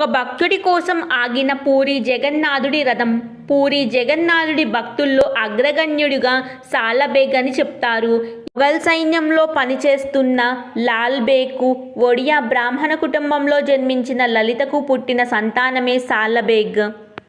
ఒక భక్తుడి కోసం ఆగిన పూరి జగన్నాథుడి రథం. పూరి జగన్నాథుడి భక్తుల్లో అగ్రగణ్యుడిగా సాలబేగ్ అని చెప్తారు. మొఘల్ సైన్యంలో పనిచేస్తున్న లాల్ బేగ్కు ఒడియా బ్రాహ్మణ కుటుంబంలో జన్మించిన లలితకు పుట్టిన సంతానమే సాలబేగ్.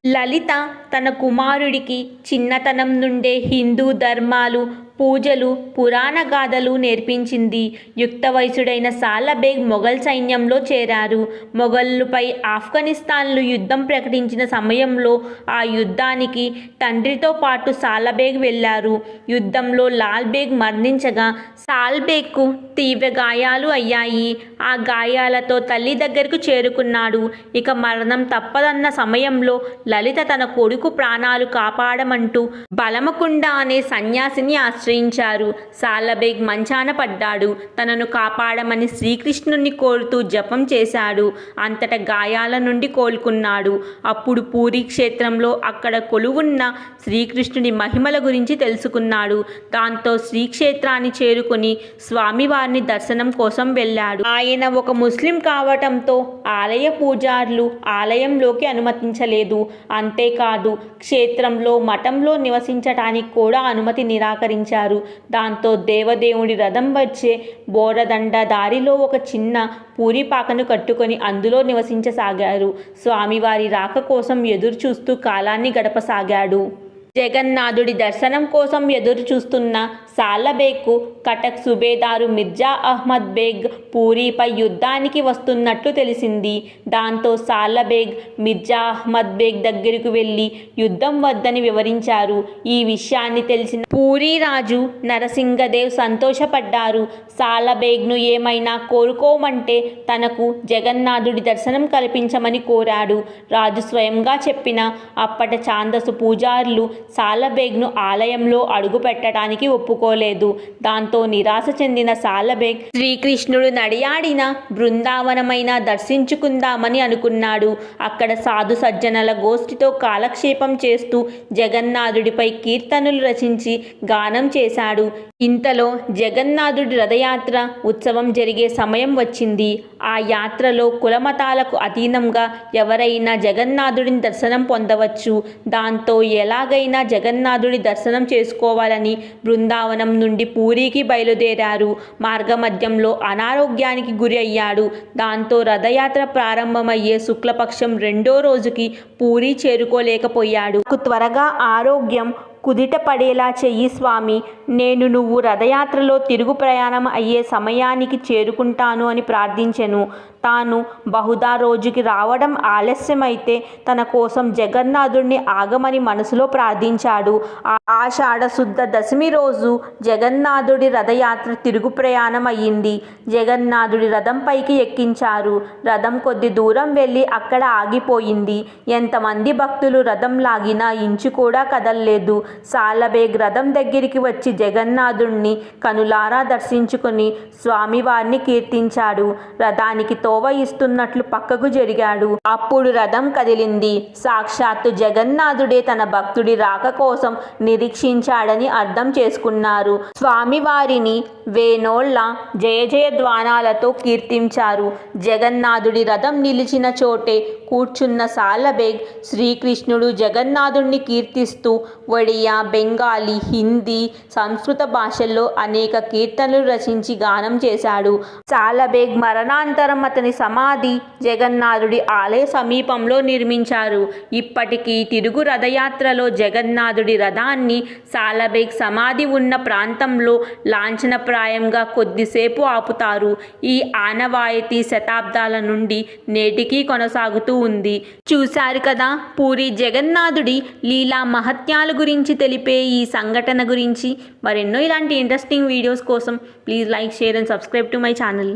లలిత తన కుమారుడికి చిన్నతనం నుండే హిందూ ధర్మాలు పూజలు పురాణ గాథలు నేర్పించింది. యుక్త వయసుడైన సాలబేగ్ మొఘల్ సైన్యంలో చేరారు. మొఘలుపై ఆఫ్ఘనిస్తాన్లు యుద్ధం ప్రకటించిన సమయంలో ఆ యుద్ధానికి తండ్రితో పాటు సాలబేగ్ వెళ్ళారు. యుద్ధంలో లాల్బేగ్ మరణించగా సాల్బేగ్కు తీవ్ర గాయాలు అయ్యాయి. ఆ గాయాలతో తల్లి దగ్గరకు చేరుకున్నాడు. ఇక మరణం తప్పదన్న సమయంలో లలిత తన కొడుకు ప్రాణాలు కాపాడమంటూ బలమకుండ అనే సన్యాసిని ఆశ్రయించారు. సాలబేగ్ మంచాన పడ్డాడు. తనను కాపాడమని శ్రీకృష్ణుని కోరుతూ జపం చేశాడు. అంతట గాయాల నుండి కోలుకున్నాడు. అప్పుడు పూరి క్షేత్రంలో అక్కడ కొలువున్న శ్రీకృష్ణుని మహిమల గురించి తెలుసుకున్నాడు. దాంతో శ్రీక్షేత్రాన్ని చేరుకుని స్వామివారిని దర్శనం కోసం వెళ్ళాడు. ఆయన ఒక ముస్లిం కావటంతో ఆలయ పూజారులు ఆలయంలోకి అనుమతించలేదు. అంతేకాదు క్షేత్రంలో మఠంలో నివసించటానికి కూడా అనుమతి నిరాకరించారు. దాంతో దేవదేవుడి రథం వచ్చే బోరదండ దారిలో ఒక చిన్న పూరిపాకను కట్టుకొని అందులో నివసించసాగారు. స్వామివారి రాక కోసం ఎదురు చూస్తూ కాలాన్ని గడపసాగాడు. జగన్నాథుడి దర్శనం కోసం ఎదురు చూస్తున్న సాలబేగ్కు కటక్ సుబేదారు మిర్జా అహ్మద్ బేగ్ పూరీపై యుద్ధానికి వస్తున్నట్లు తెలిసింది. దాంతో సాలబేగ్ మిర్జా అహ్మద్ బేగ్ దగ్గరకు వెళ్ళి యుద్ధం వద్దని వివరించారు. ఈ విషయాన్ని తెలిసిన పూరీ రాజు నరసింగదేవ్ సంతోషపడ్డారు. సాలబేగ్ను ఏమైనా కోరుకోమంటే తనకు జగన్నాథుడి దర్శనం కల్పించమని కోరాడు. రాజు స్వయంగా చెప్పిన అప్పటి ఛాందసు పూజారులు సాలబేగ్ను ఆలయంలో అడుగుపెట్టడానికి ఒప్పుకోలేదు. దాంతో నిరాశ చెందిన సాలబేగ్ శ్రీకృష్ణుడు నడియాడిన బృందావనమైన దర్శించుకుందామని అనుకున్నాడు. అక్కడ సాధు సజ్జనల గోష్ఠితో కాలక్షేపం చేస్తూ జగన్నాథుడిపై కీర్తనలు రచించి గానం చేశాడు. ఇంతలో జగన్నాథుడి రథయాత్ర ఉత్సవం జరిగే సమయం వచ్చింది. ఆ యాత్రలో కులమతాలకు అధీనంగా ఎవరైనా జగన్నాథుడిని దర్శనం పొందవచ్చు. దాంతో ఎలాగైనా జగన్నాథుడి దర్శనం చేసుకోవాలని బృందావనం నుండి పూరికి బయలుదేరారు. మార్గమధ్యంలో అనారోగ్యానికి గురి అయ్యాడు. దాంతో రథయాత్ర ప్రారంభమయ్యే శుక్లపక్షం రెండో రోజుకి పూరి చేరుకోలేకపోయాడు. త్వరగా ఆరోగ్యం కుదిట పడేలా చెయ్యి స్వామి. నేను నువ్వు రథయాత్రలో తిరుగు ప్రయాణం అయ్యే సమయానికి చేరుకుంటాను అని ప్రార్థించెను. తాను బహుదా రోజుకి రావడం ఆలస్యమైతే తన కోసం జగన్నాథుడిని ఆగమని మనసులో ప్రార్థించాడు. ఆ ఆషాఢ శుద్ధ దశమి రోజు జగన్నాథుడి రథయాత్ర తిరుగు ప్రయాణం అయ్యింది. జగన్నాథుడి రథం పైకి ఎక్కించారు. రథం కొద్ది దూరం వెళ్ళి అక్కడ ఆగిపోయింది. ఎంతమంది భక్తులు రథం లాగినా ఇంచు కూడా కదల్లేదు. సాలబేగ్ రథం దగ్గరికి వచ్చి జగన్నాథుణ్ణి కనులారా దర్శించుకుని స్వామివారిని కీర్తించాడు. రథానికి తోవ ఇస్తున్నట్లు పక్కకు జరిగాడు. అప్పుడు రథం కదిలింది. సాక్షాత్తు జగన్నాథుడే తన భక్తుడి రాక కోసం నిరీక్షించాడని అర్థం చేసుకున్నారు. స్వామివారిని వేనోళ్ళ జయ జయ ద్వానాలతో కీర్తించారు. జగన్నాథుడి రథం నిలిచిన చోటే కూర్చున్న సాలబేగ్ శ్రీకృష్ణుడు జగన్నాథుణ్ణి కీర్తిస్తూ ఒడియా బెంగాలీ హిందీ సంస్కృత భాషల్లో అనేక కీర్తనలు రచించి గానం చేశాడు. సాలబేగ్ మరణాంతరం అతని సమాధి జగన్నాథుడి ఆలయ సమీపంలో నిర్మించారు. ఇప్పటికీ తిరుగు రథయాత్రలో జగన్నాథుడి రథాన్ని సాలబేగ్ సమాధి ఉన్న ప్రాంతంలో లాంఛనప్రాయంగా కొద్దిసేపు ఆపుతారు. ఈ ఆనవాయితీ శతాబ్దాల నుండి నేటికీ కొనసాగుతూ ఉంది. చూశారు కదా పూరి జగన్నాథుడి లీలా మహత్యాల గురించి తెలిపే ఈ సంఘటన గురించి. మరెన్నో ఇలాంటి ఇంట్రెస్టింగ్ వీడియోస్ కోసం please like share and subscribe to my channel